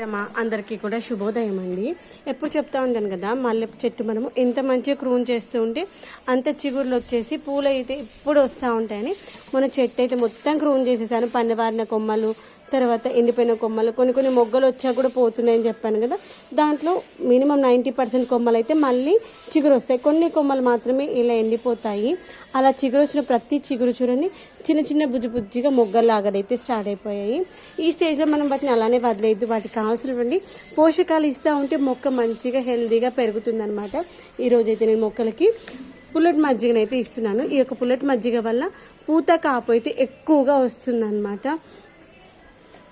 రమ అందరికీ కూడా శుభోదయం అండి. ఎప్పుడు చెప్తా ఉంటాను కదా మల్లె చెట్టు మనము ఎంత మంచిగా క్రూన్ చేస్తూ ఉంటే అంత చిగురులు వచ్చేసి పూలు అయితే ఎప్పుడు వస్తూ ఉంటాయని. మన చెట్టు అయితే మొత్తం క్రూన్ చేసేసాను. పన్నెవారిన కొమ్మలు తర్వాత ఎండిపోయిన కొమ్మలు కొన్ని కొన్ని మొగ్గలు వచ్చా కూడా పోతున్నాయని చెప్పాను కదా. దాంట్లో మినిమం నైంటీ పర్సెంట్ కొమ్మలు అయితే మళ్ళీ చిగురు వస్తాయి. కొన్ని కొమ్మలు మాత్రమే ఇలా ఎండిపోతాయి. అలా చిగురు వచ్చిన ప్రతి చిగురు చూడండి చిన్న చిన్న బుజ్జి బుజ్జిగా మొగ్గలాగడైతే స్టార్ట్ అయిపోయాయి. ఈ స్టేజ్లో మనం వాటిని అలానే వదిలేదు వాటికి కావాల్సినటువంటి పోషకాలు ఇస్తూ ఉంటే మొక్క మంచిగా హెల్తీగా పెరుగుతుందనమాట ఈరోజైతే నేను మొక్కలకి పుల్లటి మజ్జిగనైతే ఇస్తున్నాను. ఈ యొక్క పుల్లటి మజ్జిగ వల్ల పూత కాపు అయితే ఎక్కువగా వస్తుందన్నమాట.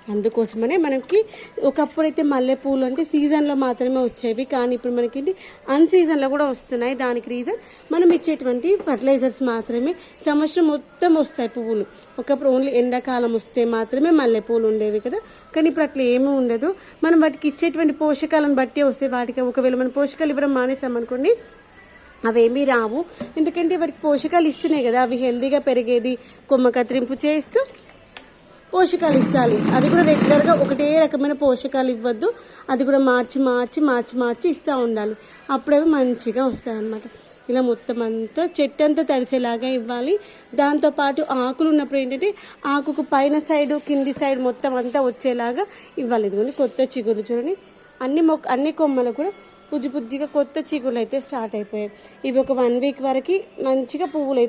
అందుకోసమనే మనకి ఒకప్పుడు అయితే మల్లెపూలు అంటే సీజన్లో మాత్రమే వచ్చేవి. కానీ ఇప్పుడు మనకి అన్ సీజన్లో కూడా వస్తున్నాయి. దానికి రీజన్ మనం ఇచ్చేటువంటి ఫర్టిలైజర్స్ మాత్రమే. సంవత్సరం మొత్తం వస్తాయి పువ్వులు. ఒకప్పుడు ఓన్లీ ఎండాకాలం వస్తే మాత్రమే మల్లెపూలు ఉండేవి కదా. కానీ ఇప్పుడు అట్లా ఏమీ ఉండదు. మనం వాటికి ఇచ్చేటువంటి పోషకాలను బట్టి వస్తే వాటికి ఒకవేళ మనం పోషకాలు ఇవ్వడం మానేసామనుకోండి అవేమీ రావు. ఎందుకంటే వాటికి పోషకాలు ఇస్తున్నాయి కదా. అవి హెల్దీగా పెరిగేది కొమ్మ కత్తిరింపు చేస్తూ పోషకాలు ఇస్తాలి. అది కూడా రెగ్యులర్గా ఒకటే రకమైన పోషకాలు ఇవ్వద్దు. అది కూడా మార్చి మార్చి మార్చి మార్చి ఇస్తూ ఉండాలి. అప్పుడవి మంచిగా వస్తాయి అన్నమాట. ఇలా మొత్తం అంతా చెట్టు అంతా తడిసేలాగా ఇవ్వాలి. దాంతోపాటు ఆకులు ఉన్నప్పుడు ఏంటంటే ఆకుకు పైన సైడు కింది సైడ్ మొత్తం అంతా వచ్చేలాగా ఇవ్వాలి. ఇదిగోండి కొత్త చిగురు చూడండి. అన్ని మొక్క అన్ని కొమ్మలు కూడా పుజ్జి పుజ్జిగా కొత్త చిగుళ్ళు అయితే స్టార్ట్ అయిపోయాయి. ఇవి ఒక వన్ వీక్ వరకు మంచిగా పువ్వులు అయితే